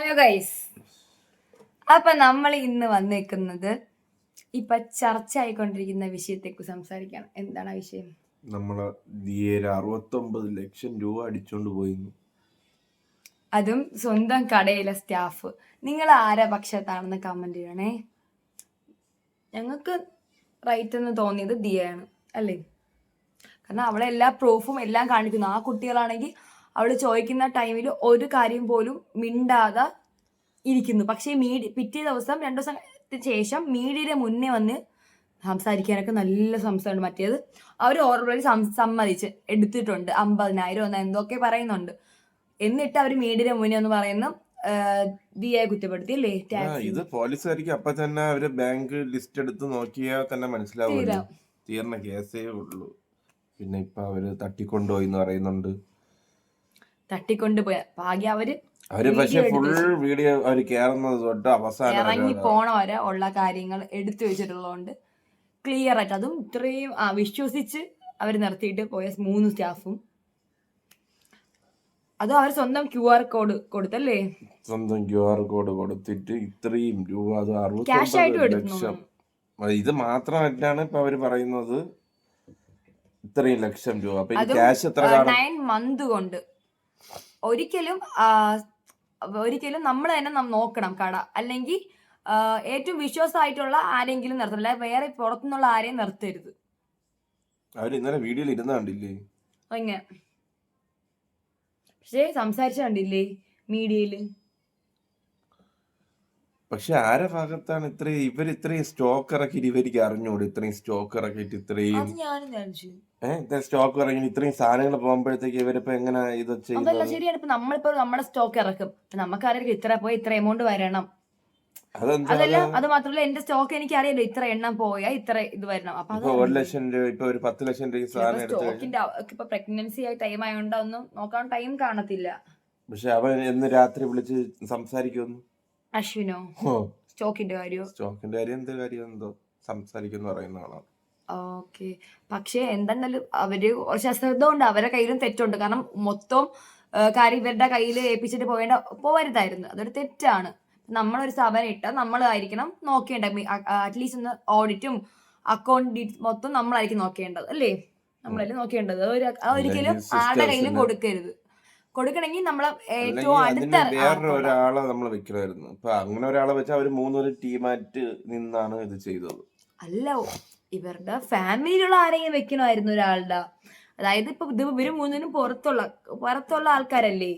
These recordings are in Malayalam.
ഹലോ ഗൈസ് അപ്പൊ നമ്മൾ ഇന്ന് വന്നേക്കുന്നത് ഇപ്പൊ ചർച്ച ആയിക്കൊണ്ടിരിക്കുന്ന വിഷയത്തെക്കുറിച്ച് സംസാരിക്കണം എന്താണ് ആ വിഷയം? നമ്മളെ ദിയേര അറുപത്തൊമ്പത് ലക്ഷം രൂപ അടിച്ചോണ്ട് പോയിരുന്നു അതും സ്വന്തം കടയിലെ സ്റ്റാഫ്. നിങ്ങൾ ആരാ പക്ഷത്താണെന്ന് കമന്റ് ചെയ്യണേ. ഞങ്ങൾക്ക് റൈറ്റ് എന്ന് തോന്നിയത് ദിയയാണ് അല്ലേ? കാരണം അവളെ എല്ലാ പ്രൂഫും എല്ലാം കാണിക്കുന്നു. ആ കുട്ടികളാണെങ്കിൽ അവൾ ചോദിക്കുന്ന ടൈമിൽ ഒരു കാര്യം പോലും മിണ്ടാതെ ഇരിക്കുന്നു. പക്ഷേ മീഡി പിറ്റേ ദിവസം രണ്ടു ദിവസത്തിന് ശേഷം മീഡിയയുടെ മുന്നേ വന്ന് സംസാരിക്കാനൊക്കെ നല്ല സംസാരമുണ്ട്. മറ്റേത് അവർ ഓൾറെഡി സമ്മതിച്ച് എടുത്തിട്ടുണ്ട്. അമ്പതിനായിരം ഒന്ന് എന്തൊക്കെ പറയുന്നുണ്ട്. എന്നിട്ട് അവർ മീഡിയയുടെ മുന്നേ എന്ന് പറയുന്ന ദിയെ കുറ്റപ്പെടുത്തി അല്ലേ? ഇത് പോലീസുകാർക്ക് അപ്പൊ തന്നെ അവർ ബാങ്ക് ലിസ്റ്റ് എടുത്ത് നോക്കിയാൽ തന്നെ മനസ്സിലാവും. തീർന്ന കേസേ ഉള്ളൂ. പിന്നെ ഇപ്പൊ അവർ തട്ടിക്കൊണ്ടുപോയി എന്ന് പറയുന്നുണ്ട്. തട്ടിക്കൊണ്ട് പോയ. ഭാഗ്യ അവർ അവർ പക്ഷെ ഫുൾ വീഡിയോ അവർ കേറുന്നത് തൊട്ട് അവസാനം ഇറങ്ങി പോണ വരെ ഉള്ള കാര്യങ്ങൾ എടുത്തു വെച്ചിട്ടുള്ളതുകൊണ്ട് ക്ലിയർ ആയിട്ട് അതും ഇത്രയും വിശ്വസിച്ച് അവർ നിർത്തിയിട്ട് പോയ മൂന്ന് സ്റ്റാഫും. അതും അവർ സ്വന്തം ക്യു ആർ കോഡ് കൊടുത്തല്ലേ? സ്വന്തം ക്യു ആർ കോഡ് കൊടുത്തിട്ട് ഇത്രയും രൂപ അത് അറുപത്തി ലക്ഷം. ഇത് മാത്രമായിട്ടാണ് ഇപ്പൊ അവർ പറയുന്നത്. ഇത്രയും ലക്ഷം രൂപ. നയൻ മന്ത് കൊണ്ട്. ഒരിക്കലും ഒരിക്കലും നമ്മൾ തന്നെ നോക്കണം കട. അല്ലെങ്കിൽ ഏറ്റവും വിശ്വാസമായിട്ടുള്ള ആരെങ്കിലും നിർത്തണം. അല്ലാതെ വേറെ പുറത്തുനിന്നുള്ള ആരെയും നിർത്തരുത്. അവർ ഇന്നലെ വീഡിയോയിൽ ഇരുന്ന കണ്ടില്ലേ? അങ്ങനെ പക്ഷേ സംസാരിച്ചു കണ്ടില്ലേ? മീഡിയയിൽ. പക്ഷെ ആരെ ഭാഗത്താണ് ഇത്രയും ഇവർ ഇത്രയും സ്റ്റോക്ക് ഇറക്കിയിട്ട് ഇവർക്ക് അറിഞ്ഞൂടെ? ഇത്രയും സ്റ്റോക്ക് ഇറക്കിയിട്ട് ഇത്രയും അത് ഞാനും വിചാരിച്ചു ഏഹ് ഇത്രയും സ്റ്റോക്ക് ഇറങ്ങി ഇത്രയും സാധനങ്ങൾ പോകുമ്പോഴത്തേക്ക് ഇവരിപ്പോ എങ്ങനെ ഇത് അതല്ല ചെയ്യുന്നത് ശരിയാണ്. ഇപ്പൊ നമ്മളിപ്പോ നമ്മുടെ സ്റ്റോക്ക് ഇറക്കും. ഇപ്പൊ നമുക്കറിയാം ഇത്ര പോയി ഇത്ര എമൗണ്ട് വരണം. അതെന്താ അതല്ല അത്? മാത്രമല്ല എന്റെ സ്റ്റോക്ക് എനിക്ക് അറിയാലോ ഇത്ര എണ്ണം പോയാ ഇത്ര ഇത് വരണം. അപ്പൊ ഇപ്പൊ ഒരു ലക്ഷം രൂപ ഇപ്പൊ ഒരു പത്ത് ലക്ഷം രൂപ ഈ സാധനം എടുത്തു കഴിഞ്ഞാൽ സ്റ്റോക്കിന്റെ ഇപ്പൊ പ്രഗ്നൻസി ആയി ടൈം ആയതുകൊണ്ട് ഒന്നും നോക്കാൻ ടൈം കാണത്തില്ല. പക്ഷെ അവൻ എന്ന് രാത്രി വിളിച്ച് സംസാരിക്കുമെന്ന്? അശ്വിനോ? സ്റ്റോക്കിന്റെ കാര്യോ? സ്റ്റോക്കിന്റെ കാര്യം എന്ത് കാര്യം? എന്തോ സംസാരിക്കുന്നു പറയുന്ന ആളാണ്. ഓക്കെ. പക്ഷെ എന്തെന്നാലും അവർ കുറച്ച് അശ്രദ്ധ ഉണ്ട് അവരുടെ കയ്യിലും തെറ്റുണ്ട്. കാരണം മൊത്തം കാര്യം ഇവരുടെ കയ്യിൽ ഏൽപ്പിച്ചിട്ട് പോവേണ്ട പോവരുതായിരുന്നു. അതൊരു തെറ്റാണ്. നമ്മളൊരു സ്ഥാപനം ഇട്ടാൽ നമ്മളായിരിക്കണം നോക്കേണ്ടത് അറ്റ്ലീസ്റ്റ് ഒന്ന് ഓഡിറ്റും അക്കൗണ്ട് മൊത്തം നമ്മളായിരിക്കും നോക്കേണ്ടത്. അല്ലേ? നമ്മളല്ലേ നോക്കേണ്ടത്. ഒരിക്കലും ആരുടെ കയ്യിലും കൊടുക്കരുത്. കൊടുക്കണമെങ്കിൽ നമ്മൾ ഏറ്റവും അടുത്ത നമ്മൾ വെക്കണമായിരുന്നു അങ്ങനെ ഒരാളെ വെച്ചാൽ അവർ മൂന്നൊരു ടീമായിട്ട് നിന്നാണ് ഇത് ചെയ്തത്. അല്ല ഇവരുടെ ഫാമിലിയിലുള്ള ആരെങ്കിലും വെക്കണമായിരുന്നു ഒരാളുടെ. അതായത് ഇപ്പൊ ഇത് ഇവർ മൂന്നിനും പുറത്തുള്ള പുറത്തുള്ള ആൾക്കാരല്ലേ?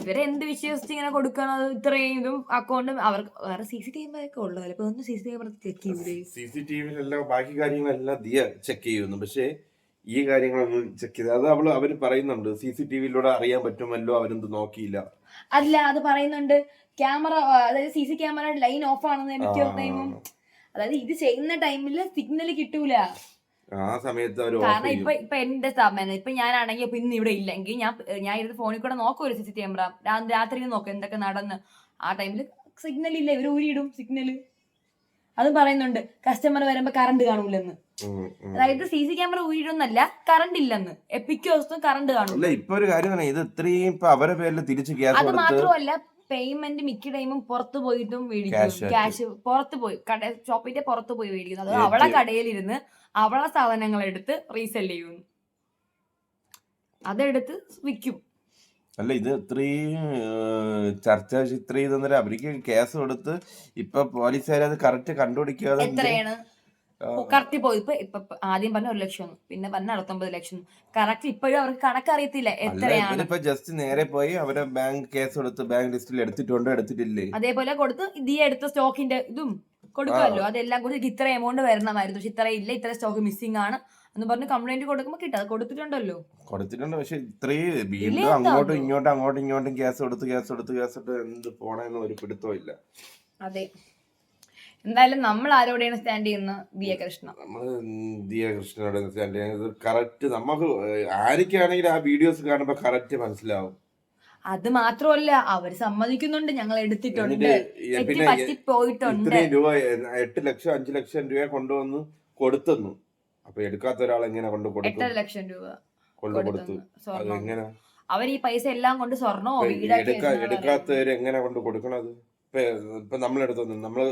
ഇവരെ എന്ത് വിശ്വസിച്ച് ഇങ്ങനെ കൊടുക്കണോ? ഇത്രയും ഇതും അക്കൗണ്ട് അവർക്ക് വേറെ സി സി ടി വി ഒക്കെ ഉള്ളതല്ലേ ഇപ്പൊ ഒന്ന് C C T V check ചെയ്യൂലേ? സി സി ടി വിയിലെല്ലാം ബാക്കി കാര്യങ്ങളെല്ലാം ദിയ ചെക്ക് ചെയ്യുന്നു. പക്ഷേ ഈ കാര്യങ്ങളൊന്നും ചെക്ക് ചെയ്ത് അത് അവൾ അവർ പറയുന്നുണ്ട്. സി സി ടി വിയിലൂടെ അറിയാൻ പറ്റുമല്ലോ അവരെന്ത് നോക്കിയില്ല. അല്ല അത് പറയുന്നുണ്ട്. ക്യാമറ അതായത് C C camera line off ആണെന്ന് മിക്ക ടൈമും അതായത് ഇത് ചെയ്യുന്ന ടൈമിൽ സിഗ്നൽ കിട്ടൂല. ആ സമയത്ത് അവർ കാരണം ഇപ്പൊ ഇപ്പൊ എന്റെ സമയം. ഇപ്പൊ ഞാനാണെങ്കിൽ ഇപ്പൊ ഇന്ന് ഇവിടെ ഇല്ലെങ്കിൽ ഞാൻ ഞാൻ ഇരുന്ന് ഫോണിൽ കൂടെ നോക്കും ഒരു സി സി ക്യാമറ. രാത്രി നോക്കും എന്തൊക്കെ നടന്ന്. ആ ടൈമിൽ സിഗ്നൽ ഇല്ല ഇവർ ഊരിയിടും സിഗ്നൽ അതും പറയുന്നുണ്ട്. കസ്റ്റമർ വരുമ്പോ കറണ്ട് കാണൂലെന്ന്. അതായത് സി സി ക്യാമറ ഊരിടുന്നല്ല കറണ്ട് ഇല്ലെന്ന്. മിക്ക ദിവസം കറണ്ട് കാണും. അല്ല ഇപ്പൊ ഒരു കാര്യം ഇത് ഇത്രയും ഇപ്പൊ അവരെ പേരിൽ തിരിച്ചു ഗ്യാസ് അത് കൊടുത്ത് മാത്രമല്ല പേയ്മെന്റ് മിക്ക ടൈമും പുറത്തു പോയിട്ടും മേടിക്കും. Cash. ക്യാഷ് പുറത്ത് പോയി. കട ഷോപ്പിന്റെ പുറത്ത് പോയി മേടിക്കുന്നു. അത് ഏറ്റവും- അവളെ കടയിലിരുന്ന് അവളെ സാധനങ്ങൾ എടുത്ത് റീസെൽ ചെയ്യുന്നു. അതെടുത്ത് വിൽക്കും. അല്ല ഇത് ഇത്രയും ഏഹ്, ചർച്ച ഇത്രയും ഇതെന്നേരം അവർക്ക് കേസ് കൊടുത്ത് ഇപ്പൊ പോലീസുകാരത് കറക്റ്റ് കണ്ടുപിടിക്കാതെ എത്രയാണ്. കറക്റ്റ് പോയി. ഇപ്പൊ ഇപ്പൊ ആദ്യം പറഞ്ഞ ഒരു ലക്ഷം പിന്നെ പറഞ്ഞ അറുപത്തൊമ്പത് ലക്ഷം. കറക്റ്റ് ഇപ്പോഴും അവർക്ക് കണക്കറിയത്തില്ല എത്രയാണ്. ഇപ്പൊ ജസ്റ്റ് നേരെ പോയി അവരെ ബാങ്ക് കേസ് കൊടുത്ത് ബാങ്ക് ലിസ്റ്റിൽ എടുത്തിട്ടുണ്ടോ എടുത്തിട്ടില്ലേ? അതേപോലെ കൊടുത്ത് ഇതീ എടുത്ത സ്റ്റോക്കിന്റെ ഇതും കൊടുക്കുമല്ലോ അതെല്ലാം കൂടി ഇത്ര എമൗണ്ട് വരണമായിരുന്നു. പക്ഷെ ഇത്ര ഇല്ല. ഇത്ര സ്റ്റോക്ക് മിസ്സിംഗ് ആണ് എന്ന് പറഞ്ഞ് കംപ്ലൈന്റ് കൊടുക്കുമ്പോ കിട്ടും. അത് കൊടുത്തിട്ടുണ്ടല്ലോ. കൊടുത്തിട്ടുണ്ട്. പക്ഷെ ഇത്രയും വീണ്ടും അങ്ങോട്ടും? ഇങ്ങോട്ടും അങ്ങോട്ടും ഇങ്ങോട്ടും കേസ് കൊടുത്ത് കേസ് കൊടുത്ത് കേസ് കൊടുത്ത് എന്ത് പോണെന്ന് ഒരു പിടുത്തവും ഇല്ല. അതെ. എന്തായാലും നമ്മൾ ആരോടെയാണ് സ്റ്റാൻഡ് ചെയ്യുന്നത്? ദിയ കൃഷ്ണ. നമ്മൾ ദിയ കൃഷ്ണനോട് സ്റ്റാൻഡ് ചെയ്യുന്നത്. കറക്റ്റ് നമുക്ക് ആരൊക്കെയാണെങ്കിൽ ആ വീഡിയോസ് കാണുമ്പോ കറക്റ്റ് മനസ്സിലാവും. അത് മാത്രമല്ല അവർ സമ്മതിക്കുന്നുണ്ട് ഞങ്ങൾ എടുത്തിട്ടുണ്ട്. രൂപ എട്ട് ലക്ഷം അഞ്ചു ലക്ഷം രൂപ കൊണ്ടുവന്ന് കൊടുത്തു അപ്പൊ എടുക്കാത്ത ഒരാൾ എങ്ങനെ കൊണ്ട് എട്ടര കൊടുക്കും ലക്ഷം രൂപ കൊണ്ട് കൊടുത്തു. അവർ ഈ പൈസ എല്ലാം കൊണ്ട് സ്വർണോ എടുക്കാത്തവര് എങ്ങനെ കൊണ്ട് കൊടുക്കണത്? ഇപ്പൊ ഇപ്പൊ നമ്മളെടുത്തു നമ്മൾ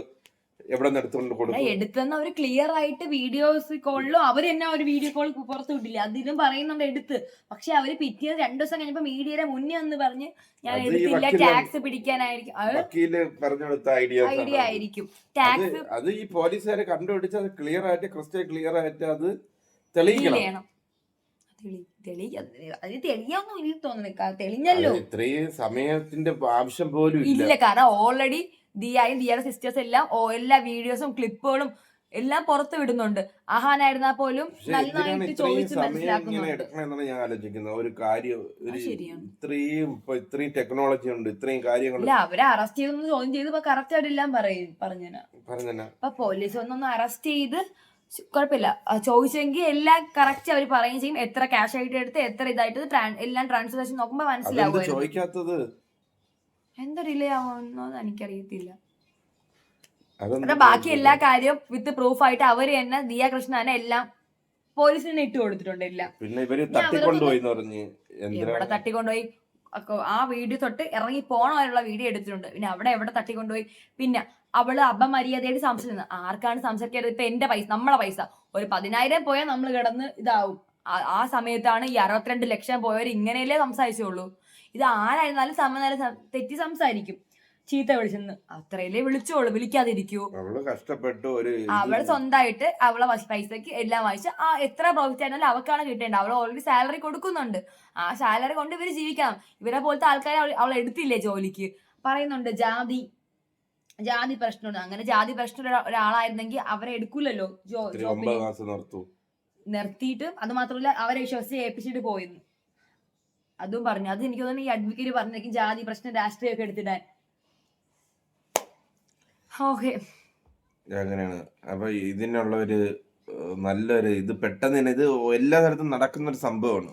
എവിടെ നിന്ന് എടുത്തുകൊണ്ട് കൊടുക്കും? എടുത്തെന്ന് അവർ ക്ലിയർ ആയിട്ട് വീഡിയോസ് കോളിലും അവർ തന്നെ ഒരു വീഡിയോ കോൾ പുറത്ത് വിട്ടില്ല അതിലും പറയുന്നുണ്ട് എടുത്ത്. പക്ഷെ അവർ പിറ്റേന്ന് രണ്ടു ദിവസം കഴിഞ്ഞപ്പോ മീഡിയയുടെ മുന്നേ ഒന്ന് പറഞ്ഞ് ഞാൻ എടുത്തില്ല ടാക്സ് പിടിക്കാനായിരിക്കും. വക്കീൽ പറഞ്ഞു കൊടുത്ത ഐഡിയ ഐഡിയ ആയിരിക്കും. ടാക്സ് അത് ഈ പോലീസുകാരെ കണ്ടുപിടിച്ച് അത് ക്ലിയർ ആയിട്ട് ക്രിസ്റ്റൽ ക്ലിയർ ആയിട്ട് അത് തെളിയിക്കണം. തെളിയൊന്നും തോന്നുന്നു തെളിഞ്ഞല്ലോ. ഇത്രയും സമയത്തിന്റെ ആവശ്യം പോലും ഇല്ല. കാരണം ഓൾറെഡി ദിയായും ദിയയുടെ സിസ്റ്റേഴ്സ് എല്ലാം ഓ- എല്ലാ വീഡിയോസും ക്ലിപ്പുകളും എല്ലാം പുറത്ത് വിടുന്നുണ്ട്. ആഹാനായിരുന്നാ പോലും നന്നായിട്ട് ചോദിച്ച് മനസ്സിലാക്കുന്നുണ്ട്. ഞാൻ ആലോചിക്കുന്നത്. ഒരു കാര്യം. ഇത്രയും ഇത്രയും ടെക്നോളജി ഉണ്ട് ഇത്രയും കാര്യങ്ങൾ അവരെ അറസ്റ്റ് ചെയ്തെന്ന് ചോദ്യം ചെയ്ത് കറക്റ്റ് അവരെല്ലാം പറയും പറഞ്ഞു അപ്പൊ പോലീസ് ഒന്നൊന്ന് അറസ്റ്റ് ചെയ്ത് കുഴപ്പമില്ല. ചോദിച്ചെങ്കിൽ എല്ലാം കറക്റ്റ് അവർ പറയുകയും ചെയ്യും. എത്ര ക്യാഷ് ആയിട്ട് എടുത്ത് എത്ര ഇതായിട്ട് എല്ലാം ട്രാൻസ്ലേഷൻ നോക്കുമ്പോ മനസ്സിലാവും ചോദിക്കാത്തത്? എന്താ ഡിലേ ആവുന്നോ എനിക്കറിയത്തില്ല. അതെന്ത് ബാക്കി എല്ലാ കാര്യവും വിത്ത് പ്രൂഫ് ആയിട്ട് അവർ തന്നെ ദിയ കൃഷ്ണനെ തന്നെ എല്ലാം പോലീസിന് ഇട്ട് കൊടുത്തിട്ടുണ്ട് എല്ലാം പിന്നെ ഇവർ തട്ടിക്കൊണ്ടുപോയി എന്ന് പറഞ്ഞ് എവിടെ തട്ടിക്കൊണ്ടുപോയി? ആ വീഡിയോ തൊട്ട് ഇറങ്ങി പോണമായുള്ള വീഡിയോ എടുത്തിട്ടുണ്ട്. പിന്നെ അവിടെ എവിടെ തട്ടിക്കൊണ്ടുപോയി? പിന്നെ അവൾ അപമര്യാദയായിട്ട് സംസാരിക്കുന്നത് ആർക്കാണ് സംസാരിക്കാറ് ഇപ്പൊ എന്റെ പൈസ നമ്മളെ പൈസ. ഒരു പതിനായിരം പോയാൽ നമ്മൾ കിടന്ന് ഇതാവും. ആ- ആ സമയത്താണ് ഈ അറുപത്തിരണ്ട് ലക്ഷം പോയവർ ഇങ്ങനെയല്ലേ സംസാരിച്ചുള്ളൂ. ഇത് ആരായിരുന്നാലും സമനില തെറ്റി സംസാരിക്കും. ചീത്ത വിളിച്ചെന്ന്. അത്രയല്ലേ വിളിച്ചോളൂ വിളിക്കാതിരിക്കൂ. അവൾ കഷ്ടപ്പെട്ടു ഒരു അവൾ സ്വന്തമായിട്ട് അവളെ പൈസക്ക് എല്ലാം വായിച്ച് ആ എത്ര പ്രോഫിറ്റ് ആയിരുന്നാലും അവക്കാണ് കിട്ടേണ്ടത്. അവൾ ഓൾറെഡി സാലറി കൊടുക്കുന്നുണ്ട്. ആ സാലറി കൊണ്ട് ഇവർ ജീവിക്കാം ഇവരെ പോലത്തെ ആൾക്കാരെ അവൾ എടുത്തില്ലേ ജോലിക്ക്? പറയുന്നുണ്ട് ജാതി ജാതി പ്രശ്നമുണ്ട്. അങ്ങനെ ജാതി പ്രശ്നം ഒരാളായിരുന്നെങ്കിൽ അവരെ എടുക്കൂലല്ലോ ജോ നിർത്തിയിട്ട് അത് മാത്രമല്ല അവരെ വിശ്വസിച്ച് ഏൽപ്പിച്ചിട്ട് പോയിരുന്നു. അതും പറഞ്ഞു. അത് എനിക്ക് തോന്നുന്നു ഈ അഡ്വക്കേറ്റ് പറഞ്ഞേക്കും ജാതി പ്രശ്നം രാഷ്ട്രീയമൊക്കെ എടുത്തിടാൻ. ഓക്കെ. അങ്ങനെയാണ് അപ്പൊ ഇതിനുള്ള ഒരു നല്ലൊരു ഇത് പെട്ടെന്ന് തന്നെ ഇത് എല്ലാ സ്ഥലത്തും നടക്കുന്ന ഒരു സംഭവമാണ്.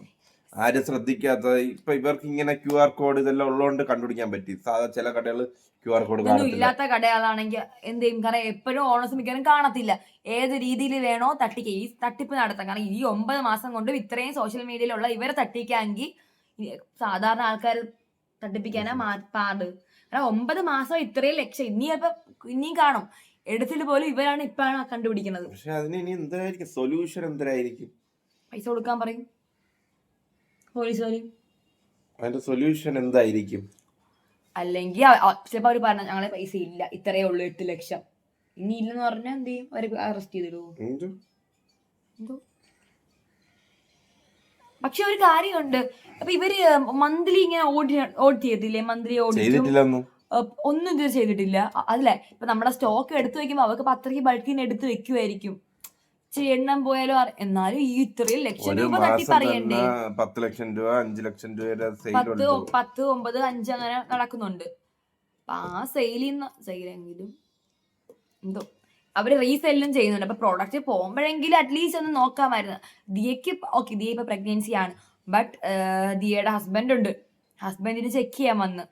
ആരും ശ്രദ്ധിക്കാത്ത ഇപ്പൊ ഇവർക്ക് ഇങ്ങനെ ക്യു ആർ കോഡ് ഇതെല്ലാം ഉള്ളതുകൊണ്ട് കണ്ടുപിടിക്കാൻ പറ്റി. സാധാ ചില കടകൾ ക്യു ആർ കോഡ് ഇല്ലാത്ത കടകളാണെങ്കിൽ എന്ത് ചെയ്യും കാരണം എപ്പോഴും ഓണസ് മിക്കവാറും കാണത്തില്ല. ഏത് രീതിയിൽ വേണോ തട്ടിക്ക. ഈ തട്ടിപ്പ് നടത്താം. കാരണം ഈ ഒമ്പത് മാസം കൊണ്ടും ഇത്രയും സോഷ്യൽ മീഡിയയിലുള്ള ഇവരെ തട്ടിക്കാമെങ്കിൽ സാധാരണ ആൾക്കാർ തട്ടിപ്പിക്കാനാ മാ- പാട്. കാരണം ഒമ്പത് മാസം ഇത്രയും ലക്ഷം ഇനി അപ്പൊ ഇനിയും കാണും. എടുത്തിട്ട് പോലും ഇവരാണ് ഇപ്പാണ് കണ്ടുപിടിക്കുന്നത്. പക്ഷെ അതിന് ഇനി എന്തായിരിക്കും സൊല്യൂഷൻ എന്തായിരിക്കും പൈസ കൊടുക്കാൻ പറയും. പോലീസുകാർ അതിന്റെ സൊല്യൂഷൻ എന്തായിരിക്കും? അല്ലെങ്കിൽ ചിലപ്പോ അവർ പറഞ്ഞ ഞങ്ങളെ പൈസ ഇല്ല. ഇത്രയേ ഉള്ളൂ എട്ട് ലക്ഷം. ഇനി ഇല്ലെന്ന് പറഞ്ഞാൽ എന്ത് ചെയ്യും? അവർ അറസ്റ്റ് ചെയ്തിടുവോ? എന്ത്? പക്ഷെ ഒരു കാര്യമുണ്ട്. അപ്പൊ ഇവർ മന്ത്ലി ഇങ്ങനെ ഓടി ഓഡിറ്റ് ചെയ്തില്ലേ മന്ത്ലി ഓഡിറ്റും ചെയ്തിട്ടില്ല ഒന്നും ഇതുവരെ ചെയ്തിട്ടില്ല. അതല്ലേ? ഇപ്പൊ നമ്മുടെ സ്റ്റോക്ക് എടുത്തു വെക്കുമ്പോ അവർക്ക് അത്രയ്ക്ക് ബൾക്കിന് എടുത്തു വെക്കുമായിരിക്കും എണ്ണം പോയാലോ എന്നാലും ഈ ഇത്രയും ലക്ഷം രൂപ തട്ടി തട്ടിപ്പറിയണ്ടേ പത്ത് ലക്ഷം രൂപ അഞ്ച് ലക്ഷം രൂപ പത്ത് പത്ത് ഒമ്പത് അഞ്ച് അങ്ങനെ നടക്കുന്നുണ്ട്. അപ്പൊ ആ സെയിലിൽ സെയിലെങ്കിലും എന്തോ അവർ റീസെല്ലും ചെയ്യുന്നുണ്ട്. അപ്പൊ പ്രോഡക്റ്റ് പോകുമ്പോഴെങ്കിലും അറ്റ്ലീസ്റ്റ് ഒന്ന് നോക്കാമായിരുന്നു. ദിയക്ക് ഓക്കെ ദിയ ഇപ്പൊ പ്രഗ്നൻസി ആണ്. ബട്ട് ദിയയുടെ ഹസ്ബൻഡ് ഉണ്ട്. ഹസ്ബൻഡിന് ചെക്ക് ചെയ്യാൻ വന്ന്.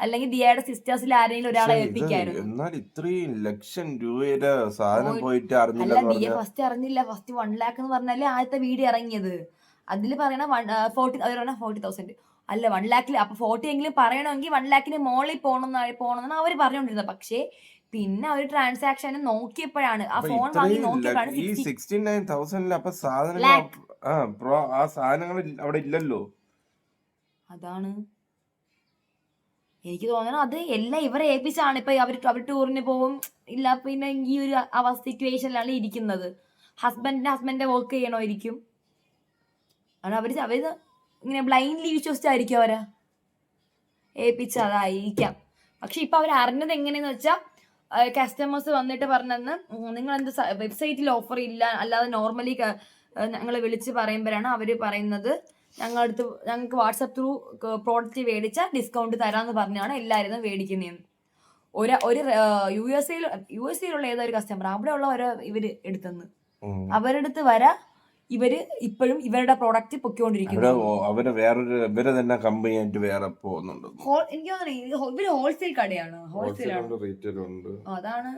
അല്ലെങ്കിൽ ദിയയുടെ സിസ്റ്റേഴ്സിൽ ആരെങ്കിലും ഒരാളെ ഏൽപ്പിക്കായിരുന്നു. എന്നാൽ ഇത്രയും ലക്ഷം രൂപയുടെ സാധനം പോയിട്ട് അറിഞ്ഞില്ല ദിയ ഫസ്റ്റ് അറിഞ്ഞില്ല. ഫസ്റ്റ് വൺ ലാക്ക് എന്ന് പറഞ്ഞാലേ ആദ്യത്തെ വീഡിയോ ഇറങ്ങിയത്. അതിൽ പറയണ ഫോർട്ടി അവർ പറഞ്ഞ ഫോർട്ടി തൗസൻഡ് അല്ല വൺ ലാക്കിൽ അപ്പൊ ഫോർട്ടി എങ്കിലും പറയണമെങ്കിൽ വൺ ലാക്കിന് മോളിൽ പോകണമെന്ന് പോകണമെന്നാണ് അവർ പറഞ്ഞുകൊണ്ടിരുന്നത് പക്ഷേ പിന്നെ ഒരു ട്രാൻസാക്ഷൻ നോക്കിയപ്പോഴാണ്. ആ ഫോൺ വാങ്ങി നോക്കിയപ്പോഴാണ് ല- ഈ സിക്സ്റ്റി സിക്സ്റ്റി നയൻ തൗസൻഡിൽ അപ്പൊ സാധനങ്ങൾ ആ ബ്രോ ആ സാധനങ്ങൾ അവിടെ ഇല്ലല്ലോ? അതാണ്. എനിക്ക് തോന്നണം അത് എല്ലാം ഇവരെ ഏൽപ്പിച്ചാണ് ഇപ്പൊ അവർ അവർ ടൂറിന് പോകും ഇല്ല പിന്നെ ഈ ഒരു അവസ്ഥ സിറ്റുവേഷനിലാണ് ഇരിക്കുന്നത്. ഹസ്ബൻഡിന്റെ ഹസ്ബൻഡിന്റെ വർക്ക് ചെയ്യണമായിരിക്കും. കാരണം അവർ അവർ ഇങ്ങനെ ബ്ലൈൻഡ്ലി വിശ്വസിച്ചായിരിക്കും അവരാ. ഏൽപ്പിച്ചതായിരിക്കാം. പക്ഷെ ഇപ്പൊ അവർ അറിഞ്ഞത് എങ്ങനെയെന്ന് വെച്ചാൽ കസ്റ്റമേഴ്സ് വന്നിട്ട് പറഞ്ഞെന്ന് നിങ്ങൾ എന്ത് വെബ്സൈറ്റിൽ ഓഫർ ഇല്ല അല്ലാതെ നോർമലി ഞങ്ങൾ വിളിച്ച് പറയുമ്പോഴാണ് അവർ പറയുന്നത്. ഞങ്ങളടുത്ത് ഞങ്ങൾക്ക് വാട്സപ്പ് ത്രൂ പ്രോഡക്റ്റ് മേടിച്ച ഡിസ്കൗണ്ട് തരാമെന്ന് പറഞ്ഞാണ് എല്ലാവരും മേടിക്കുന്നതെന്ന് ഒരു ഒരു യു എസ് എയിൽ യു എസ് എയിലുള്ള ഏതൊരു കസ്റ്റമർ അവിടെയുള്ള ഓരോ ഇവർ എടുത്തെന്ന്. അവരെടുത്ത് വരെ ഇവർ ഇപ്പോഴും ഇവരുടെ പ്രോഡക്റ്റ് പൊക്കിക്കൊണ്ടിരിക്കുന്നത് അവർ വേറൊരു ഇവരെ തന്നെ കമ്പനി ആയിട്ട് വേറെ പോകുന്നുണ്ട്. ഹോൾ- എനിക്ക് തോന്നുന്നു ഇവർ ഹോൾസെയിൽ കടയാണ്. ഹോൾസെയിൽ അതാണ്.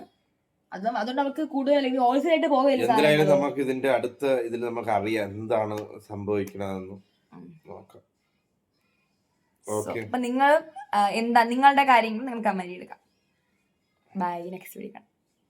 അത് അതുകൊണ്ട് നമുക്ക് കൂടുതൽ അല്ലെങ്കിൽ ഹോൾസെയിൽ ആയിട്ട് പോകില്ല നമുക്ക് ഇതിന്റെ അടുത്ത ഇതിൽ നമുക്ക് അറിയാം എന്താണ് സംഭവിക്കണതെന്ന്. നോക്കാം. ഓക്കെ അപ്പൊ നിങ്ങൾ എന്താ നിങ്ങളുടെ കാര്യങ്ങൾ നിങ്ങൾ കമന്റ് എടുക്കാം. Bye next video